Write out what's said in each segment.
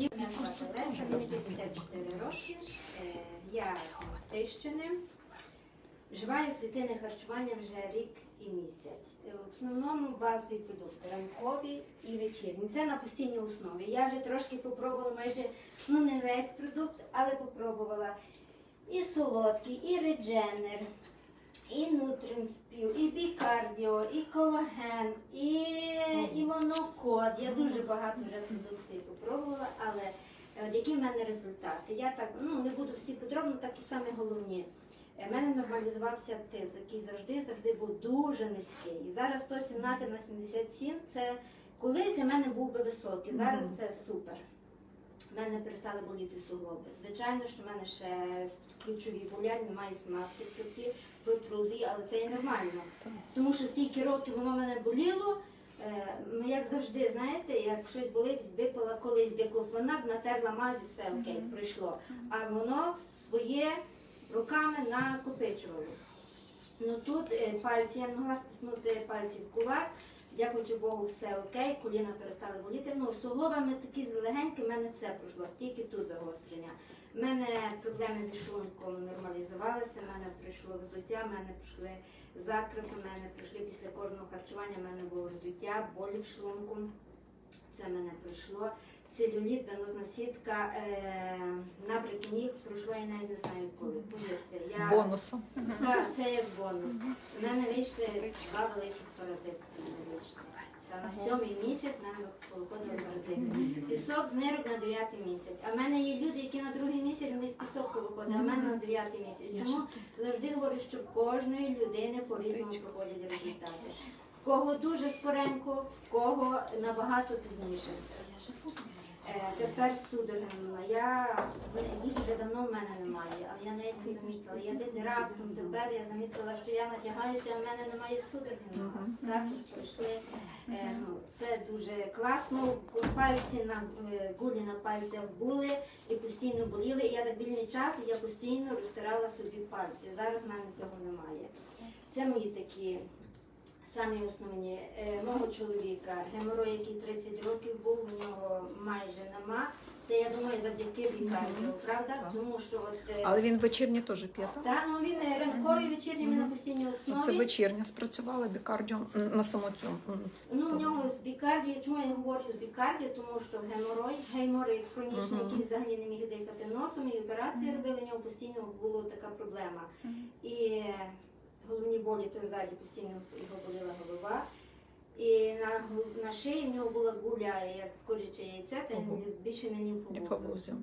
Мені 54 роки. Е, Я з Тищини. Вживаю клітинне харчування вже рік і місяць. Е, В основному базові продукти ранкові і вечірні. Це на постійній основі. Я вже трошки попробувала майже ну не весь продукт, але попробувала і солодкий, і редженер, і нутринспів, і бікардіо, і колаген, і, і монокод. Я дуже багато вже продуктів попробувала, але е, от які в мене результати? Я так ну не буду всі подробно, так і самі головні. Е, В мене нормалізувався тиск, який завжди завжди був дуже низький. І зараз 117 на 77 це коли для мене був би високий. Зараз це супер. У мене перестали боліти суглоби. Звичайно, що в мене ще ключові болять, немає смазки в п'яті, протрузії, але це і нормально. Тому що стільки років воно мене боліло. е, ну, Як завжди, знаєте, як щось болить, випила колись диклофенак, натерла мазь, все окей, пройшло. А воно своє руками накопичувалось. Ну тут е, пальці, я не могла стиснути пальці в кулак. Дякуючи Богу, все окей, коліна перестали боліти. Ну, суглобами такі легенькі, в мене все пройшло, тільки тут загострення. У мене проблеми зі шлунком нормалізувалися, в мене прийшло вздуття, в мене прийшли закрипи, в мене прийшли після кожного харчування, в мене було вздуття, болі в шлунку. Це в мене прийшло. Целюліт, венозна сітка, е, набряки ніг пройшло, я навіть не знаю коли. Повірте, я... Бонусом. Так, це як бонус. У мене вийшли два великих паразити. Та на сьомий місяць нам мене виходили паразити. Пісок з нирок на дев'ятий місяць. А в мене є люди, які на другий місяць в них пісок виходить, а в мене на дев'ятий місяць. Тому завжди говорю, що в кожної людини по-різному проходять результати. В кого дуже скоренько, в кого набагато пізніше. Е, Тепер судороги минула. Я їх вже давно в мене немає, але я навіть не замітила. Я десь раптом тепер я замітила, що я натягаюся, а в мене немає судороги. Так пройшли. Е, Ну, це дуже класно. Пальці на е, гулі на пальцях були і постійно боліли. І я так вільний час, я постійно розтирала собі пальці. Зараз в мене цього немає. Це мої такі. Самі основні Е, мого чоловіка, геморой, який 30 років був, у нього майже нема. Це я думаю завдяки лікарню, правда? Так. Тому що от е, Але він вечірні теж п'є, так? та ну він е, ранкові вечірні ми на постійній основі. Це вечірня спрацювала бікардіо на саму цю. Ну, у нього з бікардією, чому я не говорю з бікардією, тому що геморой, гейморит хронічний, який взагалі не міг дихати носом, і операції робили, у нього постійно була така проблема. І головні болі то ззаді постійно його боліла голова. І на, на шиї в нього була гуля, як куряче яйце, та Ого. збільшене німфовузом. Лімфовузів.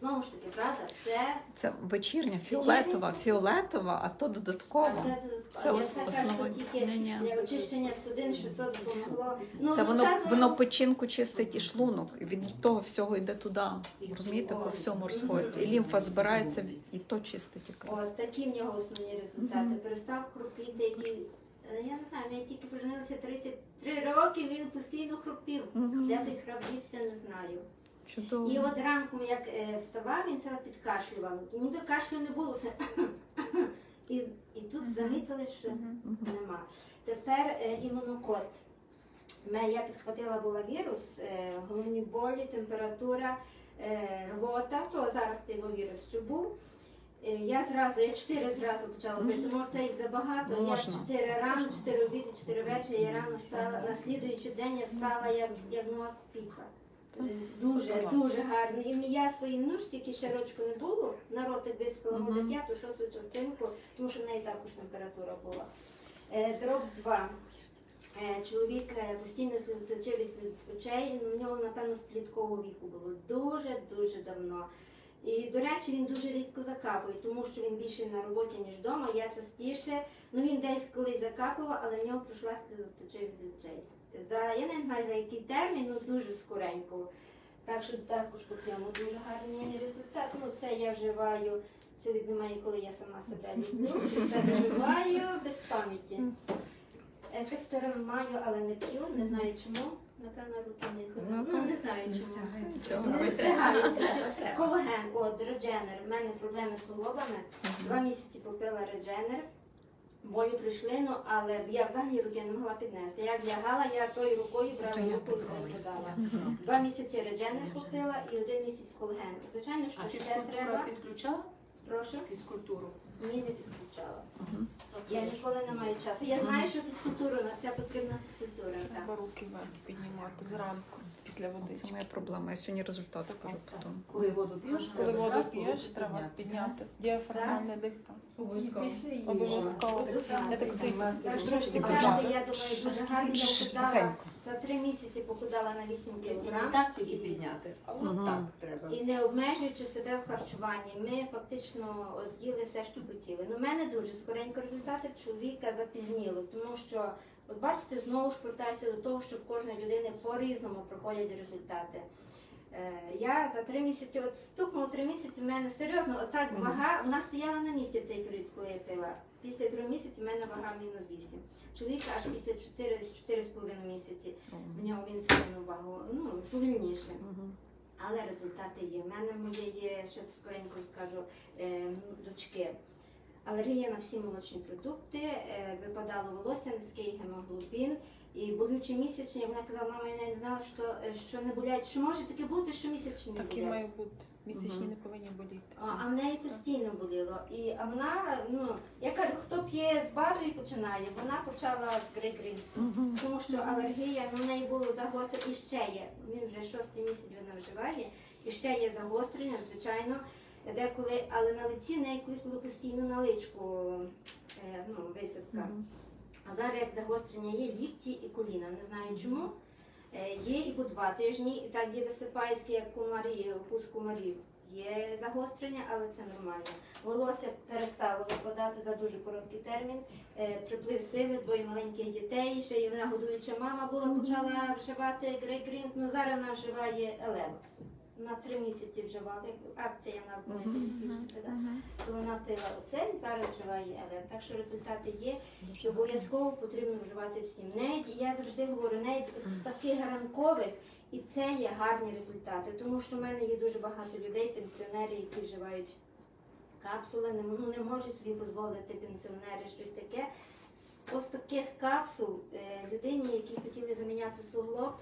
Знову ж таки, правда, це Це вечірня, фіолетова, фіолетова, а то А додатково. це, Це я ос- основа. що тільки Ні-ні. для очищення судин, що це допомогло. Це ну, воно, чесно, воно печінку чистить і шлунок. І від того всього йде туди. Розумієте, по всьому розходиться. І лімфа збирається, і то чистить якраз. От такі в нього основні результати. Перестав які е, я не знаю, ми тільки поженилися 33 роки, він постійно хропів. Мгм. Де той храпівся, не знаю. Чудово. І от ранком, як е, вставав, він себе підкашлював. Ніби кашлю не було. все. І, і тут замітили, що нема. Тепер е, імунокод. Ме- Я підхватила була вірус, е, головні болі, температура, е, рвота, то зараз цей вірус що був. Е, Я зразу, я чотири зразу почала пити, може це і забагато. Я Можна. чотири рано, чотири обіди, чотири вечора, я рано встала, на слідуючий день я встала як, як нова. Е, Дуже, дуже гарно. І я своїм ножці, які ще рочку не було, на ротик виспала Мгм. mm п'яту, шосту частинку, тому що в неї також температура була. Е, Дропс 2. Е, Чоловік е, постійно сльозотечив від очей, ну, в нього, напевно, з пліткового віку було дуже-дуже давно. І, до речі, він дуже рідко закапує, тому що він більше на роботі, ніж вдома. Я частіше, ну він десь колись закапував, але в нього пройшла сльозотеча від очей. За, я не знаю за який термін, ну дуже скоренько. Так що також по цьому дуже гарний результат. Ну це я вживаю. Чоловік немає, коли я сама себе люблю. Це вживаю без пам'яті. Е, маю, але не п'ю, не знаю чому. Напевно, руки не Ну, Ну, не знаю чому. Не робити. встигаю. Колаген, от, редженер. У мене проблеми з суглобами. Два місяці попила редженер. бою прийшли, ну, але я взагалі руки не могла піднести. Як лягала, я тою рукою брала руку і перекладала. Два місяці редженер купила і один місяць колген. Звичайно, що А фізкультура треба. підключала? Прошу. Фізкультуру. Ні, не підключала. Я ніколи не маю часу. Я знаю, що фізкультура, на це потрібна фізкультура. Так. Треба руки вверх піднімати зранку після води. Це моя проблема. Я сьогодні результат скажу потім. Коли воду п'єш, Коли треба воду зранку п'єш, треба підняти. Діафрагмальний дих там. Обов'язково. Я так сильно Так що я думаю, дуже гарно я похудала. Тихенько. За три місяці похудала на 8 І кілограм. так тільки підняти, а от Мгм. так треба. І не обмежуючи себе в харчуванні, ми фактично от їли все, що хотіли. Ну, в мене дуже скоренько результати чоловіка запізніло, тому що, от бачите, знову ж повертаюся до того, що в кожної людини по-різному проходять результати. Е, я за три місяці, от стукнуло три місяці, в мене серйозно, отак Мгм. вага, вона стояла на місці в цей період, коли я пила. Після трьох місяців в мене вага мінус 8. Чоловіка аж після 4-4,5 місяці. В нього він сильно вагу, ну, повільніше. Але результати є. У мене в моєї, ще скоренько скажу, е, дочки. Алергія на всі молочні продукти, е, випадало волосся, низький гемоглобін і болючі місячні. Вона казала, мама, я не знала, що, е, що не болять. Що може таке бути, що місячні не Так і має бути. Місячні Мгм. не повинні боліти. А, а в неї постійно боліло. І а вона, ну я кажу, хто п'є з базою починає, вона почала з грейгрінсу. Мгм. Тому що алергія ну, в неї було загострення і ще є. Він вже шостий місяць вона вживає, і ще є загострення, звичайно. Деколи, але на лиці в неї колись було постійно на личку е, ну, висадка. Мгм. А зараз як загострення є лікті і коліна. Не знаю чому. Е, Є і по два тижні, і так є висипає такі, як комарі, опус комарів. Є загострення, але це нормально. Волосся перестало випадати за дуже короткий термін. Е, Приплив сили, двоє маленьких дітей. Ще й вона годуюча мама була, почала вживати грейгрінт. Ну зараз вона вживає елем. На три місяці вживала. Акція в нас була? Мгм. то вона пила оце, зараз вживає елем. Так що результати є. І обов'язково потрібно вживати всім. Навіть я завжди говорю, навіть з таких ранкових, і це є гарні результати, тому що в мене є дуже багато людей, пенсіонерів, які вживають капсули, не, ну, не можуть собі дозволити пенсіонери щось таке. Ось таких капсул е, людині, які хотіли заміняти суглоб,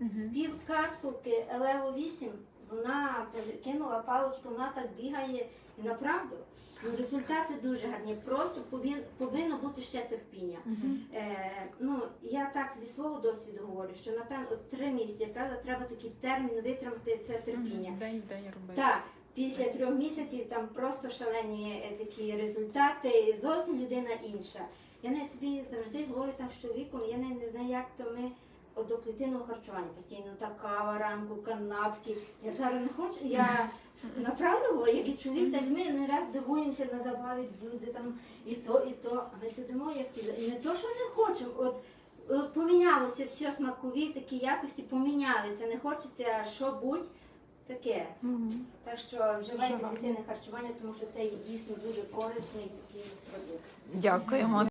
з пів капсулки Елево 8, вона кинула паличку, вона так бігає і направду. Ну, результати дуже гарні. Просто повин, повинно бути ще терпіння. Мгм. Е, ну, я так зі свого досвіду говорю, що напевно от три місяці, правда, треба такий термін витримати це терпіння. День в день робити. Так, після трьох місяців там просто шалені е, такі результати, і зовсім людина інша. Я не собі завжди говорю там з чоловіком, я не, не знаю, як то ми до клітинного харчування постійно та кава ранку, канапки. Я зараз не хочу. Я направду як і чоловік, так ми не раз дивуємося на забаві люди там і то, і то. А ми сидимо як ті. І не то, що не хочемо. От От помінялося все смакові такі якості помінялися. Не хочеться що будь таке. Мгм. Так що вживайте клітинне харчування, тому що це є дійсно дуже корисний такий продукт. Дякуємо.